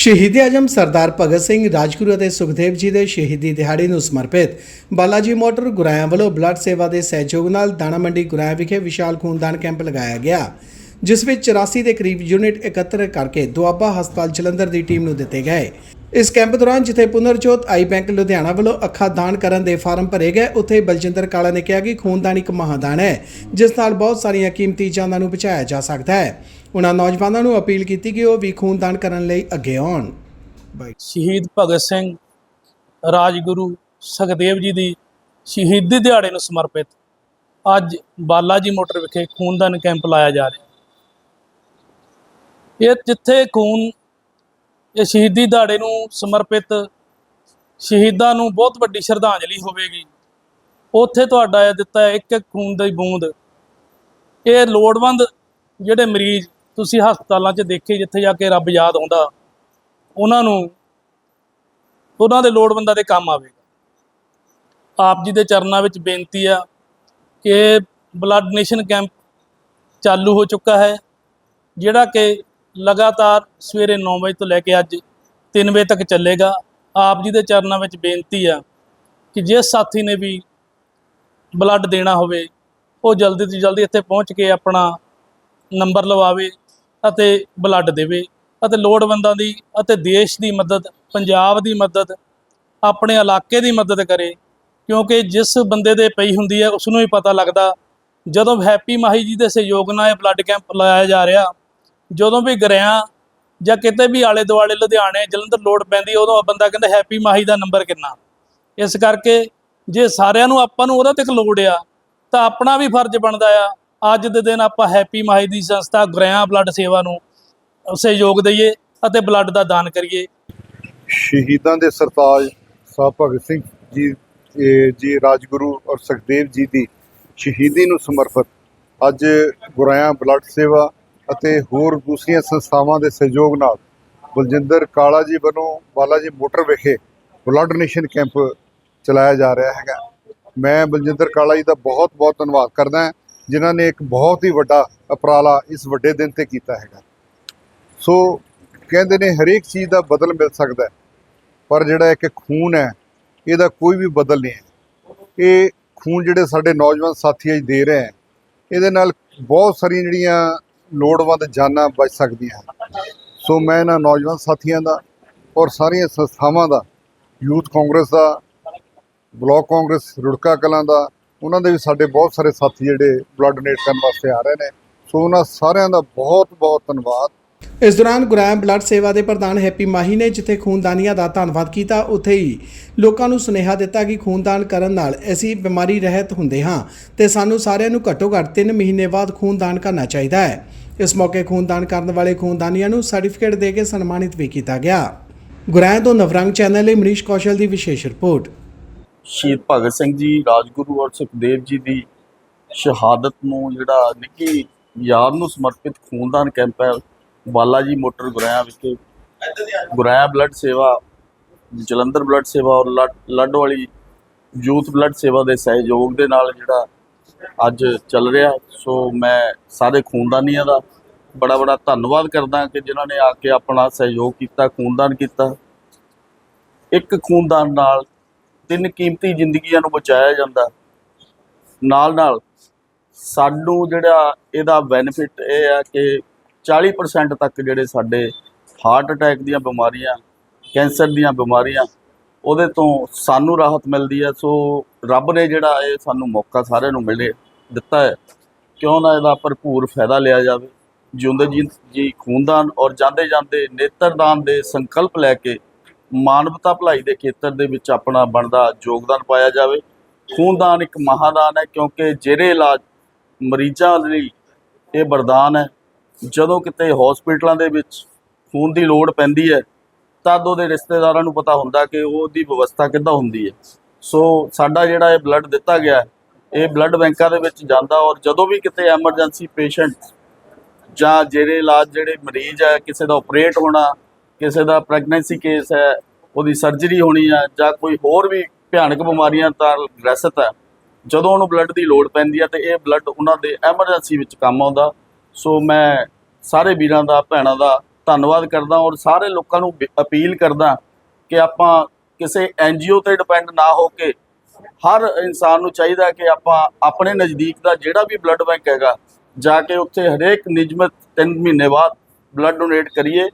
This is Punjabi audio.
ਸ਼ਹੀਦ ਆਜਮ ਸਰਦਾਰ ਭਗਤ ਸਿੰਘ ਰਾਜਗੁਰੂ ਅਤੇ ਸੁਖਦੇਵ ਜੀ ਦੇ ਸ਼ਹੀਦੀ ਦਿਹਾੜੇ ਨੂੰ ਸਮਰਪਿਤ। ਬਾਲਾਜੀ ਮੋਟਰ ਗੁਰਾਇਆ ਵੱਲੋਂ ਬਲੱਡ ਸੇਵਾ ਦੇ ਸਹਿਯੋਗ ਨਾਲ ਦਾਣਾ ਮੰਡੀ ਗੁਰਾਇਆ ਵਿਖੇ ਵਿਸ਼ਾਲ ਖੂਨਦਾਨ ਕੈਂਪ ਲਗਾਇਆ ਗਿਆ, ਜਿਸ ਵਿੱਚ 84 ਦੇ ਕਰੀਬ ਯੂਨਿਟ ਇਕੱਤਰ ਕਰਕੇ ਦੁਆਬਾ ਹਸਪਤਾਲ ਜਲੰਧਰ ਦੀ ਟੀਮ ਨੂੰ ਦਿੱਤੇ ਗਏ। ਇਸ ਕੈਂਪ ਦੌਰਾਨ ਜਿੱਥੇ ਪੁਨਰਜੋਤ ਆਈ ਬੈਂਕ ਲੁਧਿਆਣਾ ਵੱਲੋਂ ਅੱਖਾਂ ਦਾਨ ਕਰਨ ਦੇ ਫਾਰਮ ਭਰੇ ਗਏ, ਉੱਥੇ ਬਲਜਿੰਦਰ ਕਾਲਾ ਨੇ ਕਿਹਾ ਕਿ ਖੂਨਦਾਨ ਇੱਕ ਮਹਾਦਾਨ ਹੈ, ਜਿਸ ਨਾਲ ਬਹੁਤ ਸਾਰੀਆਂ ਕੀਮਤੀ ਜਾਨਾਂ ਨੂੰ ਬਚਾਇਆ ਜਾ ਸਕਦਾ ਹੈ। ਉਹਨਾਂ ਨੌਜਵਾਨਾਂ ਨੂੰ ਅਪੀਲ ਕੀਤੀ ਕਿ ਉਹ ਵੀ ਖੂਨਦਾਨ ਕਰਨ ਲਈ ਅੱਗੇ ਆਉਣ। ਬਾਈ। ਸ਼ਹੀਦ ਭਗਤ ਸਿੰਘ, ਰਾਜਗੁਰੂ ਸੁਖਦੇਵ ਜੀ ਦੀ ਸ਼ਹੀਦੀ ਦਿਹਾੜੇ ਨੂੰ ਸਮਰਪਿਤ ਅੱਜ ਬਾਲਾਜੀ ਮੋਟਰ ਵਿਖੇ ਖੂਨਦਾਨ ਕੈਂਪ ਲਾਇਆ ਜਾ ਰਿਹਾ ਇਹ ਜਿੱਥੇ ਖੂਨ, ਇਹ ਸ਼ਹੀਦੀ ਦਿਹਾੜੇ ਨੂੰ ਸਮਰਪਿਤ ਸ਼ਹੀਦਾਂ ਨੂੰ ਬਹੁਤ ਵੱਡੀ ਸ਼ਰਧਾਂਜਲੀ ਹੋਵੇਗੀ। ਉੱਥੇ ਤੁਹਾਡਾ ਇਹ ਦਿੱਤਾ ਇੱਕ ਇੱਕ ਖੂਨ ਦੀ ਬੂੰਦ। ਇਹ ਲੋੜਵੰਦ ਜਿਹੜੇ ਮਰੀਜ਼ ਤੁਸੀਂ ਹਸਪਤਾਲਾਂ 'ਚ ਦੇਖੇ ਜਿੱਥੇ ਜਾ ਕੇ ਰੱਬ ਯਾਦ ਆਉਂਦਾ, ਉਹਨਾਂ ਨੂੰ, ਉਹਨਾਂ ਦੇ ਲੋੜਵੰਦਾਂ ਦੇ ਕੰਮ ਆਵੇਗਾ। ਆਪ ਜੀ ਦੇ ਚਰਨਾਂ ਵਿੱਚ ਬੇਨਤੀ ਆ ਕਿ ਬਲੱਡ ਡੋਨੇਸ਼ਨ ਕੈਂਪ ਚਾਲੂ ਹੋ ਚੁੱਕਾ ਹੈ, ਜਿਹੜਾ ਕਿ ਲਗਾਤਾਰ ਸਵੇਰੇ 9 ਵਜੇ ਤੋਂ ਲੈ ਕੇ ਅੱਜ 3 ਵਜੇ ਤੱਕ ਚੱਲੇਗਾ। ਆਪ ਜੀ ਦੇ ਚਰਨਾਂ ਵਿੱਚ ਬੇਨਤੀ ਆ ਕਿ ਜਿਸ ਸਾਥੀ ਨੇ ਵੀ ਬਲੱਡ ਦੇਣਾ ਹੋਵੇ, ਉਹ ਜਲਦੀ ਤੋਂ ਜਲਦੀ ਇੱਥੇ ਪਹੁੰਚ ਕੇ ਆਪਣਾ ਨੰਬਰ ਲਵਾਵੇ ਅਤੇ ਬਲੱਡ ਦੇਵੇ ਅਤੇ ਲੋੜਵੰਦਾਂ ਦੀ ਅਤੇ ਦੇਸ਼ ਦੀ ਮਦਦ, ਪੰਜਾਬ ਦੀ ਮਦਦ, ਆਪਣੇ ਇਲਾਕੇ ਦੀ ਮਦਦ ਕਰੇ। ਕਿਉਂਕਿ ਜਿਸ ਬੰਦੇ ਦੇ ਪਈ ਹੁੰਦੀ ਹੈ ਉਸ ਨੂੰ ਹੀ ਪਤਾ ਲੱਗਦਾ, ਜਦੋਂ ਹੈਪੀ ਮਾਹੀ ਜੀ ਦੇ ਸਹਿਯੋਗ ਨਾਲ ਇਹ ਬਲੱਡ ਕੈਂਪ ਲਾਇਆ ਜਾ ਰਿਹਾ, ਜਦੋਂ ਵੀ ਗਰਿਆਂ ਜਾਂ ਕਿਤੇ ਵੀ ਆਲੇ ਦੁਆਲੇ ਲੁਧਿਆਣੇ ਜਲੰਧਰ ਲੋੜ ਪੈਂਦੀ, ਉਦੋਂ ਬੰਦਾ ਕਹਿੰਦਾ, ਹੈਪੀ ਮਾਹੀ ਦਾ ਨੰਬਰ ਕਿੰਨਾ? ਇਸ ਕਰਕੇ ਜੇ ਸਾਰਿਆਂ ਨੂੰ ਆਪਾਂ ਨੂੰ ਉਹਦਾ ਤੱਕ ਲੋੜ ਆ, ਤਾਂ ਆਪਣਾ ਵੀ ਫਰਜ਼ ਬਣਦਾ ਆ ਅੱਜ ਦੇ ਦਿਨ ਆਪਾਂ ਹੈਪੀ ਮਾਹੀ ਦੀ ਸੰਸਥਾ ਗੁਰਿਆਂ ਬਲੱਡ ਸੇਵਾ ਨੂੰ ਸਹਿਯੋਗ ਦਈਏ ਅਤੇ ਬਲੱਡ ਦਾ ਦਾਨ ਕਰੀਏ। ਸ਼ਹੀਦਾਂ ਦੇ ਸਰਤਾਜ ਸਾਹਿਬ ਭਗਤ ਸਿੰਘ ਜੀ ਜੀ ਰਾਜਗੁਰੂ ਔਰ ਸੁਖਦੇਵ ਜੀ ਦੀ ਸ਼ਹੀਦੀ ਨੂੰ ਸਮਰਪਿਤ ਅੱਜ ਗੁਰਾਇਆ ਬਲੱਡ ਸੇਵਾ ਅਤੇ ਹੋਰ ਦੂਸਰੀਆਂ ਸੰਸਥਾਵਾਂ ਦੇ ਸਹਿਯੋਗ ਨਾਲ ਬਲਜਿੰਦਰ ਕਾਲਾ ਜੀ ਵੱਲੋਂ ਬਾਲਾ ਜੀ ਮੋਟਰ ਵਿਖੇ ਬਲੱਡ ਡੋਨੇਸ਼ਨ ਕੈਂਪ ਚਲਾਇਆ ਜਾ ਰਿਹਾ ਹੈਗਾ। ਮੈਂ ਬਲਜਿੰਦਰ ਕਾਲਾ ਜੀ ਦਾ ਬਹੁਤ ਬਹੁਤ ਧੰਨਵਾਦ ਕਰਦਾ ਹਾਂ। ਜਿਨ੍ਹਾਂ ਨੇ ਇੱਕ ਬਹੁਤ ਹੀ ਵੱਡਾ ਉਪਰਾਲਾ ਇਸ ਵੱਡੇ ਦਿਨ ਤੇ ਕੀਤਾ ਹੈਗਾ। ਸੋ ਕਹਿੰਦੇ ਨੇ ਹਰੇਕ ਚੀਜ਼ ਦਾ ਬਦਲ ਮਿਲ ਸਕਦਾ ਪਰ ਜਿਹੜਾ ਇੱਕ ਖੂਨ ਹੈ, ਇਹਦਾ ਕੋਈ ਵੀ ਬਦਲ ਨਹੀਂ ਹੈ। ਇਹ ਖੂਨ ਜਿਹੜੇ ਸਾਡੇ ਨੌਜਵਾਨ ਸਾਥੀ ਅੱਜ ਦੇ ਰਹੇ ਹੈ, ਇਹਦੇ ਨਾਲ ਬਹੁਤ ਸਾਰੀਆਂ ਜਿਹੜੀਆਂ ਲੋੜਵੰਦ ਜਾਨਾਂ ਬਚ ਸਕਦੀਆਂ ਹਨ। ਸੋ ਮੈਂ ਇਹਨਾਂ ਨੌਜਵਾਨ ਸਾਥੀਆਂ ਦਾ ਔਰ ਸਾਰੀਆਂ ਸੰਸਥਾਵਾਂ ਦਾ, ਯੂਥ ਕਾਂਗਰਸ ਦਾ, ਬਲਾਕ ਕਾਂਗਰਸ, ਰੁੜਕਾ ਕਲਾਂ ਦਾ ਉਹਨਾਂ ਦੇ ਵੀ ਸਾਡੇ ਬਹੁਤ ਸਾਰੇ ਸਾਥੀ ਜਿਹੜੇ ਬਲੱਡ ਡੋਨੇਟ ਕਰਨ ਵਾਸਤੇ ਆ ਰਹੇ ਨੇ। ਸੋ ਉਹਨਾਂ ਸਾਰਿਆਂ ਦਾ ਬਹੁਤ ਬਹੁਤ ਧੰਨਵਾਦ। ਇਸ ਦੌਰਾਨ ਗੁਰਾਮ ਬਲੱਡ ਸੇਵਾ ਦੇ ਪ੍ਰਧਾਨ ਹੈਪੀ ਮਾਹੀ ਨੇ ਜਿੱਥੇ ਖੂਨਦਾਨੀਆਂ ਦਾ ਧੰਨਵਾਦ ਕੀਤਾ, ਉੱਥੇ ਹੀ ਲੋਕਾਂ ਨੂੰ ਸੁਨੇਹਾ ਦਿੱਤਾ ਕਿ ਖੂਨਦਾਨ ਕਰਨ ਨਾਲ ਅਸੀਂ ਬਿਮਾਰੀ ਰਹਿਤ ਹੁੰਦੇ ਹਾਂ ਤੇ ਸਾਨੂੰ ਸਾਰਿਆਂ ਨੂੰ ਘੱਟੋ ਘੱਟ 3 ਮਹੀਨੇ ਬਾਅਦ ਖੂਨਦਾਨ ਕਰਨਾ ਚਾਹੀਦਾ ਹੈ। ਇਸ ਮੌਕੇ ਖੂਨਦਾਨ ਕਰਨ ਵਾਲੇ ਖੂਨਦਾਨੀਆਂ ਨੂੰ ਸਰਟੀਫਿਕੇਟ ਦੇ ਕੇ ਸਨਮਾਨਿਤ ਵੀ ਕੀਤਾ ਗਿਆ। ਗੁਰਾਇ ਤੋਂ ਨਵਰੰਗ ਚੈਨਲ ਲਈ ਮਨੀਸ਼ ਕੌਸ਼ਲ ਦੀ ਵਿਸ਼ੇਸ਼ ਰਿਪੋਰਟ। ਸ਼ਹੀਦ ਭਗਤ ਸਿੰਘ ਜੀ, ਰਾਜਗੁਰੂ ਔਰ ਸੁਖਦੇਵ ਜੀ ਦੀ ਸ਼ਹਾਦਤ ਨੂੰ ਜਿਹੜਾ ਨਿੱਕੀ ਯਾਦ ਨੂੰ ਸਮਰਪਿਤ ਖੂਨਦਾਨ ਕੈਂਪ ਹੈ ਬਾਲਾ ਜੀ ਮੋਟਰ ਗੁਰਾਇਆ ਵਿਖੇ। ਗੁਰਾਇਆ ਬਲੱਡ ਸੇਵਾ, ਜਲੰਧਰ ਬਲੱਡ ਸੇਵਾ ਔਰ ਲੱਡ- ਲੱਡ ਵਾਲੀ ਯੂਥ ਬਲੱਡ ਸੇਵਾ ਦੇ ਸਹਿਯੋਗ ਦੇ ਨਾਲ ਜਿਹੜਾ ਅੱਜ ਚੱਲ ਰਿਹਾ। ਸੋ ਮੈਂ ਸਾਰੇ ਖੂਨਦਾਨੀਆਂ ਦਾ ਬੜਾ ਬੜਾ ਧੰਨਵਾਦ ਕਰਦਾ ਕਿ ਜਿਨ੍ਹਾਂ ਨੇ ਆ ਕੇ ਆਪਣਾ ਸਹਿਯੋਗ ਕੀਤਾ, ਖੂਨਦਾਨ ਕੀਤਾ। ਇੱਕ ਖੂਨਦਾਨ ਨਾਲ ਤਿੰਨ ਕੀਮਤੀ ਜ਼ਿੰਦਗੀਆਂ ਨੂੰ ਬਚਾਇਆ ਜਾਂਦਾ। ਨਾਲ ਨਾਲ ਸਾਨੂੰ ਜਿਹੜਾ ਇਹਦਾ ਬੈਨੀਫਿਟ ਇਹ ਆ ਕਿ 40% ਤੱਕ ਜਿਹੜੇ ਸਾਡੇ ਹਾਰਟ ਅਟੈਕ ਦੀਆਂ ਬਿਮਾਰੀਆਂ ਕੈਂਸਰ ਦੀਆਂ ਬਿਮਾਰੀਆਂ, ਉਹਦੇ ਤੋਂ ਸਾਨੂੰ ਰਾਹਤ ਮਿਲਦੀ ਹੈ ਸੋ ਰੱਬ ਨੇ ਜਿਹੜਾ ਇਹ ਸਾਨੂੰ ਮੌਕਾ ਸਾਰਿਆਂ ਨੂੰ ਮਿਲੇ, ਦਿੱਤਾ ਹੈ ਕਿਉਂ ਨਾ ਇਹਦਾ ਭਰਪੂਰ ਫਾਇਦਾ ਲਿਆ ਜਾਵੇ। ਜਿਉਂਦੇ ਜੀ ਜੀ ਖੂਨਦਾਨ ਔਰ ਜਾਂਦੇ ਜਾਂਦੇ ਨੇਤਰਦਾਨ ਦੇ ਸੰਕਲਪ ਲੈ ਕੇ ਮਾਨਵਤਾ ਭਲਾਈ ਦੇ ਖੇਤਰ ਦੇ ਵਿੱਚ ਆਪਣਾ ਬਣਦਾ ਯੋਗਦਾਨ ਪਾਇਆ ਜਾਵੇ। ਖੂਨਦਾਨ ਇੱਕ ਮਹਾਦਾਨ ਹੈ ਕਿਉਂਕਿ ਜਿਹੜੇ ਇਲਾਜ ਮਰੀਜ਼ਾਂ ਲਈ ਇਹ ਵਰਦਾਨ ਹੈ। ਜਦੋਂ ਕਿਤੇ ਹਸਪੀਟਲਾਂ ਦੇ ਵਿੱਚ ਖੂਨ ਦੀ ਲੋੜ ਪੈਂਦੀ ਹੈ, ਤਦ ਉਹਦੇ ਰਿਸ਼ਤੇਦਾਰਾਂ ਨੂੰ ਪਤਾ ਹੁੰਦਾ ਕਿ ਉਹਦੀ ਵਿਵਸਥਾ ਕਿੱਦਾਂ ਹੁੰਦੀ ਹੈ। ਸੋ ਸਾਡਾ ਜਿਹੜਾ ਇਹ ਬਲੱਡ ਦਿੱਤਾ ਗਿਆ ਇਹ ਬਲੱਡ ਬੈਂਕਾਂ ਦੇ ਵਿੱਚ ਜਾਂਦਾ ਔਰ ਜਦੋਂ ਵੀ ਕਿਤੇ ਐਮਰਜੈਂਸੀ ਪੇਸ਼ੈਂਟ ਜਾਂ ਜਿਹੜੇ ਇਲਾਜ ਜਿਹੜੇ ਮਰੀਜ਼ ਹੈ, ਕਿਸੇ ਦਾ ਆਪਰੇਟ ਹੋਣਾ ਕਿਸੇ ਦਾ ਪ੍ਰੈਗਨੈਂਸੀ ਕੇਸ ਹੈ, ਉਹਦੀ ਸਰਜਰੀ ਹੋਣੀ ਹੈ ਜਾਂ ਕੋਈ ਹੋਰ ਵੀ ਭਿਆਨਕ ਬਿਮਾਰੀਆਂ ਤਾਂ ਗ੍ਰਸਤ ਹੈ, ਜਦੋਂ ਉਹਨੂੰ ਬਲੱਡ ਦੀ ਲੋੜ ਪੈਂਦੀ ਹੈ ਤੇ ਇਹ ਬਲੱਡ ਉਹਨਾਂ ਦੇ ਐਮਰਜੈਂਸੀ ਵਿੱਚ ਕੰਮ ਆਉਂਦਾ। ਸੋ ਮੈਂ ਸਾਰੇ ਵੀਰਾਂ ਦਾ, ਭੈਣਾਂ ਦਾ ਧੰਨਵਾਦ ਕਰਦਾ ਔਰ ਸਾਰੇ ਲੋਕਾਂ ਨੂੰ ਅਪੀਲ ਕਰਦਾ ਕਿ ਆਪਾਂ ਕਿਸੇ ਐਨਜੀਓ ਤੇ ਡਿਪੈਂਡ ਨਾ ਹੋ ਕੇ ਹਰ ਇਨਸਾਨ ਨੂੰ ਚਾਹੀਦਾ ਕਿ ਆਪਾਂ ਆਪਣੇ ਨਜ਼ਦੀਕ ਦਾ ਜਿਹੜਾ ਵੀ ਬਲੱਡ ਬੈਂਕ ਹੈਗਾ, ਜਾ ਕੇ ਉੱਥੇ ਹਰੇਕ ਨਿਯਮਤ 3 ਮਹੀਨੇ ਬਾਅਦ ਬਲੱਡ ਡੋਨੇਟ ਕਰੀਏ।